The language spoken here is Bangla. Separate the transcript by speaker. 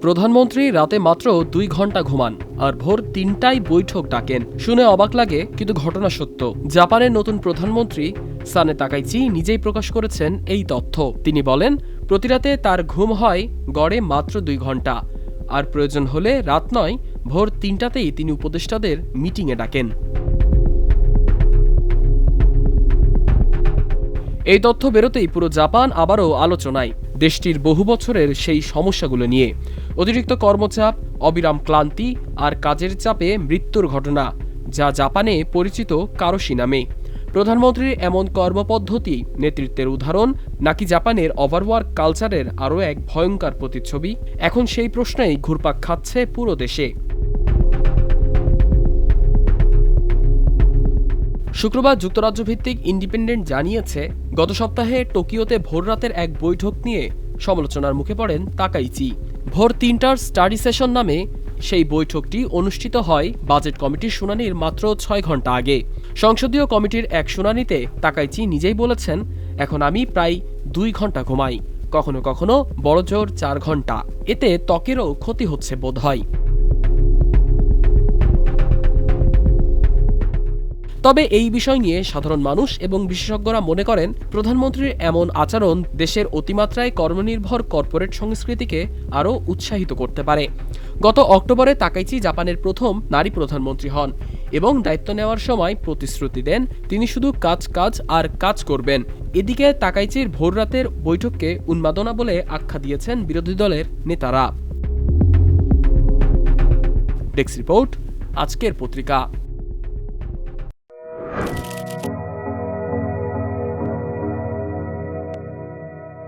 Speaker 1: প্রধানমন্ত্রী রাতে মাত্র দুই ঘণ্টা ঘুমান আর ভোর তিনটায় বৈঠক ডাকেন। শুনে অবাক লাগে কিন্তু ঘটনা সত্য। জাপানের নতুন প্রধানমন্ত্রী সানে তাকাইচি নিজেই প্রকাশ করেছেন এই তথ্য। তিনি বলেন, প্রতিরাতে তার ঘুম হয় গড়ে মাত্র দুই ঘণ্টা আর প্রয়োজন হলে রাত নয়, ভোর তিনটাতেই তিনি উপদেষ্টাদের মিটিংয়ে ডাকেন। এই তথ্য বেরোতেই পুরো জাপান আবারও আলোচনায়। দেশটির বহু বছরের সেই সমস্যাগুলো নিয়ে। অতিরিক্ত কর্মচাপ, অবিরাম ক্লান্তি আর কাজের চাপে মৃত্যুর ঘটনা, যা জাপানে পরিচিত কারোশি নামে। প্রধানমন্ত্রীর এমন কর্মপদ্ধতি নেতৃত্বের উদাহরণ নাকি জাপানের ওভারওয়ার্ক কালচারের আরও এক ভয়ঙ্কর প্রতিচ্ছবি? এখন সেই প্রশ্নেই ঘুরপাক খাচ্ছে পুরো দেশে। শুক্রবার যুক্তরাজ্য ভিত্তিক ইন্ডিপেন্ডেন্ট জানিয়েছে, গত সপ্তাহে টোকিওতে ভোররাতের এক বৈঠক নিয়ে সমালোচনার মুখে পড়েন তাকাইচি। ভোর তিনটার স্টাডি সেশন নামে সেই বৈঠকটি অনুষ্ঠিত হয় বাজেট কমিটির শুনানির মাত্র ছয় ঘণ্টা আগে। সংসদীয় কমিটির এক শুনানিতে তাকাইচি নিজেই বলেছেন, এখন আমি প্রায় দুই ঘণ্টা ঘুমাই। কখনো কখনো বড়জোর চার ঘণ্টা এতে ত্বকেরও ক্ষতি হচ্ছে বোধ হয় তবে এই বিষয় নিয়ে সাধারণ মানুষ এবং বিশেষজ্ঞরা মনে করেন, প্রধানমন্ত্রীর এমন আচরণ দেশের অতিমাত্রায় কর্মনির্ভর কর্পোরেট সংস্কৃতিকে আরও উৎসাহিত করতে পারে। গত অক্টোবরে তাকাইচি জাপানের প্রথম নারী প্রধানমন্ত্রী হন এবং দায়িত্ব নেওয়ার সময় প্রতিশ্রুতি দেন, তিনি শুধু কাজ কাজ আর কাজ করবেন। এদিকে তাকাইচির ভোররাতের বৈঠককে উন্মাদনা বলে আখ্যা দিয়েছেন বিরোধী দলের নেতারা। ডেস্ক রিপোর্ট, আজকের পত্রিকা।